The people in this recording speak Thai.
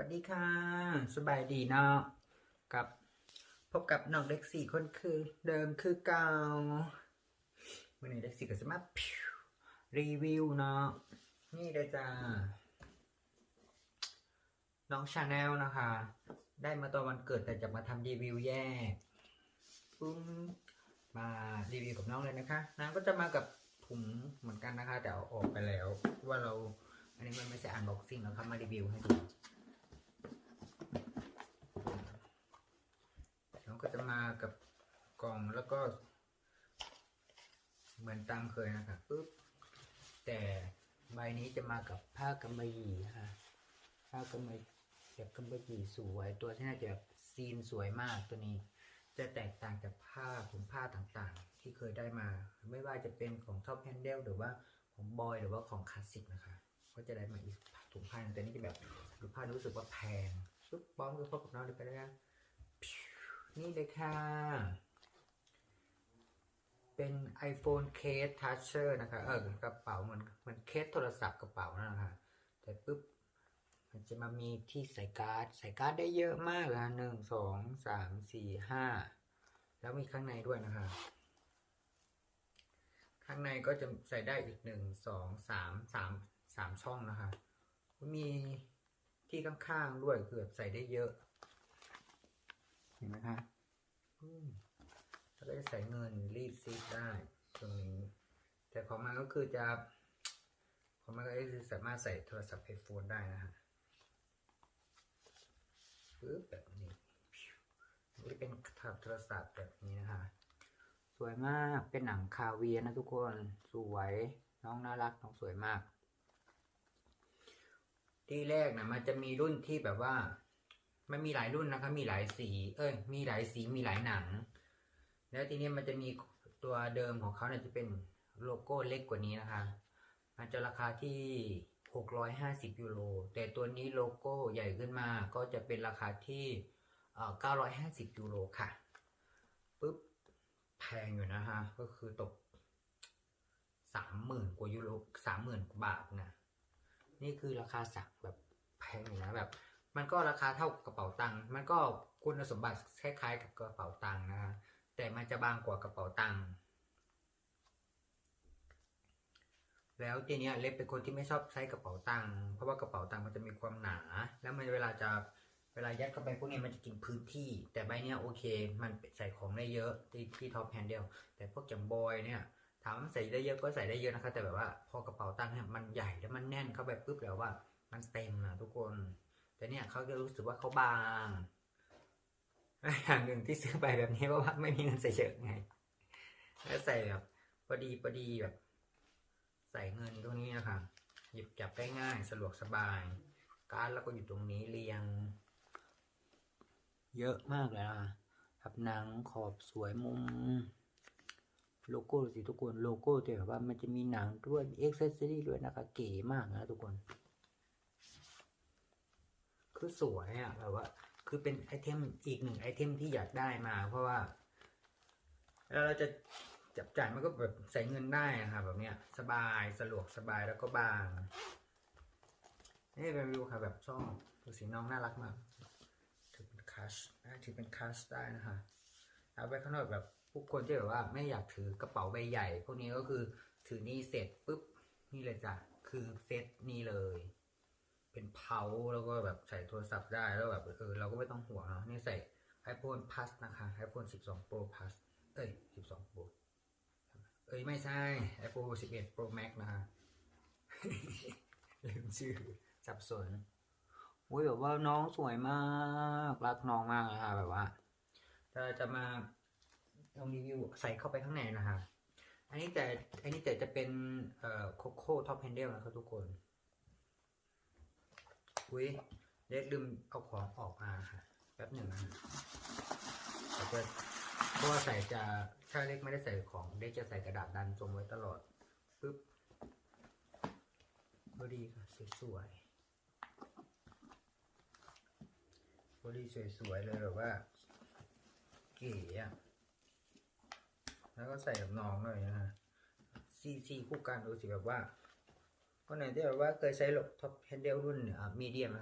วัสดีค่ะ สบายดีเนาะกับพบกับน้องเด็กสี่คนคือเดิมคือเก่าวันนี้เด็กสี่ก็จะมารีวิวเนาะนี่เลยจ้าน้องชาแนลนะคะ ได้มาตอนวันเกิดแต่จะมาทำรีวิวแยกปึ้งมารีวิวกับน้องเลยนะคะนางก็จะมากับถุงเหมือนกันนะคะ แต่เอาออกไปแล้วว่าเราอันนี้มันไม่ใช่อันบ็อกซิ่งเราทำมารีวิวให้ดู แล้วก็จะมากับกล่อง แล้วก็ เหมือนตามเคยนะครับปุ๊บแต่ใบนี้จะมากับผ้ากำมะหยี่ค่ะผ้ากำมะแบบกำมะหยี่สวย ตัวที่น่าจะซีนสวยมากตัวนี้ จะแตกต่างจากผ้าถุงผ้าต่างๆ ที่เคยได้มา ไม่ว่าจะเป็นของท็อปแฮนเดลหรือว่าของบอยหรือว่าของคลาสสิกนะคะก็จะได้มาอีกถุงผ้าแต่นี่จะแบบถุงผ้ารู้สึกว่าแพงปุ๊บป้อมก็พบกับน้องเลยไปแล้วกันนี่เลยค่ะ เป็น iPhone Case Toucher นะคะเออกระเป๋าเหมือนมันเคสโทรศัพท์กระเป๋านั่นแหละค่ะแต่ปุ๊บมันจะมามีที่ใส่การ์ด ใส่การ์ดได้เยอะมากเลยนะหนึ่งสองสามสี่ห้าแล้วมีข้างในด้วยนะคะ ข้างในก็จะใส่ได้อีกหนึ่งสองสามสามสามช่องนะคะ มีที่ข้างๆด้วยคือบใส่ได้เยอะ เห็นไหมคะอืมแล้ว ก็จะใส่เงินรีดซีดได้ตรงนี้ แต่ของมันก็คือจะของมันก็คือสามารถใส่โทรศัพท์ไอโฟนได้นะฮะปึ๊บแบบนี้นี่เป็นโทรศัพท์แบบนี้นะคะสวยมากเป็นหนังคาเวียร์นะทุกคนสวยน้องน่ารักน้องสวยมาก ที่แรกนะมันจะมีรุ่นที่แบบว่ามันมีหลายรุ่นนะครับมีหลายสี เอ้ย มีหลายสีมีหลายหนัง แล้วทีนี้มันจะมีตัวเดิมของเขาเนี่ยจะเป็นโลโก้เล็กกว่านี้นะคะมันจะราคาที่ 650 ยูโร แต่ตัวนี้โลโก้ใหญ่ขึ้นมาก็จะเป็นราคาที่เอ่อ950 ยูโรค่ะปุ๊บแพงอยู่นะฮะ ก็คือตก 30,000 กว่ายูโร 30,000 กว่าบาทนะ นี่คือราคาสักแบบแพงอยู่นะแบบ มันก็ราคาเท่ากับกระเป๋าตังค์ มันก็คุณสมบัติคล้ายๆกับกระเป๋าตังค์นะฮะ แต่มันจะบางกว่ากระเป๋าตังค์แล้วทีเนี้ยเล็กเป็นคนที่ไม่ชอบใช้กระเป๋าตังค์เพราะว่ากระเป๋าตังค์มันจะมีความหนา แล้วมันเวลาจะเวลายัดเข้าไปพวกนี้มันจะกินพื้นที่ แต่ใบเนี้ยโอเค มันใส่ของได้เยอะที่ที่ท็อปแฮนเดิลแต่พวกจัมบอยเนี่ยถามใส่ได้เยอะก็ใส่ได้เยอะนะคะ แต่แบบว่าพอกระเป๋าตังค์เนี่ยมันใหญ่แล้วมันแน่นเข้าไปปุ๊บแล้วว่า มันเต็มนะทุกคน แต่เนี่ยเขาจะรู้สึกว่าเขาบาง อย่างหนึ่งที่ซื้อไปแบบนี้เพราะว่าไม่มีเงินใส่เยอะไง แล้วใส่แบบพอดีพอดีแบบ ใส่เงินตรงนี้นะคะหยิบจับได้ง่ายสะดวกสบาย การดแล้วก็อยู่ตรงนี้เรียง เยอะมากเลยนะครับหนังขอบสวยมุม โลโก้สิทุกคนโลโก้แต่แบบว่ามันจะมีหนังด้วยมีเอ็กเซสซอรี่ด้วยนะคะเก๋มากนะทุกคน คือสวยอะแบบว่า คือเป็นไอเทมอีกหนึ่งไอเทมที่อยากได้มา เพราะว่าแล้วเราจะจับจ่ายมันก็แบบใส่เงินได้อะค่ะแบบเนี้ยสบายสะดวกสบายแล้วก็บางนี่เป็นวิวค่ะแบบชอบดูสีน้องน่ารักมากถือเป็นคัชถือเป็นคัชได้นะคะเอาไปข้างนอกแบบผู้คนที่แบบว่าไม่อยากถือกระเป๋าใบใหญ่ พวกนี้ก็คือถือนี่เสร็จปุ๊บนี่เลยจ้ะคือเซตนี่เลย เป็นเพาแล้วก็แบบใส่โทรศัพท์ได้แล้วแบบเออเราก็ไม่ต้องห่วงเนาะนี่ใส่ iPhone Plus นะคะ iPhone 12 Pro Plus เอ้ย 12 Pro เอ้ย ไม่ใช่ iPhone 11 Pro Max นะคะลืมชื่อสับสนอุ้ยแบบว่าน้องสวยมาก รักน้องมากเลยค่ะแบบว่าจะจะมาลองรีวิวใส่เข้าไปข้างในนะคะ อันนี้แต่อันนี้แต่จะเป็นเอ่อโคโค่ท็อปแฮนเดิลนะครับทุกคน อุ้ยเล็กลืมเอาของออกมาค่ะแป๊บหนึ่งนะแต่จะเพราะว่าใส่จะถ้าเล็กไม่ได้ใส่ของเล็กจะใส่กระดาษดันทรงไว้ตลอดปึ๊บพอดีค่ะสวยๆพอดีสวยๆเลยแบบว่าเก๋อะแล้วก็ใส่กับน้องหน่อยนะฮะซีซีคู่กันดูสิแบบว่า คนไหนที่แบบว่าเคยใช้หลบท็อปแฮนเดลรุ่นมีเดียม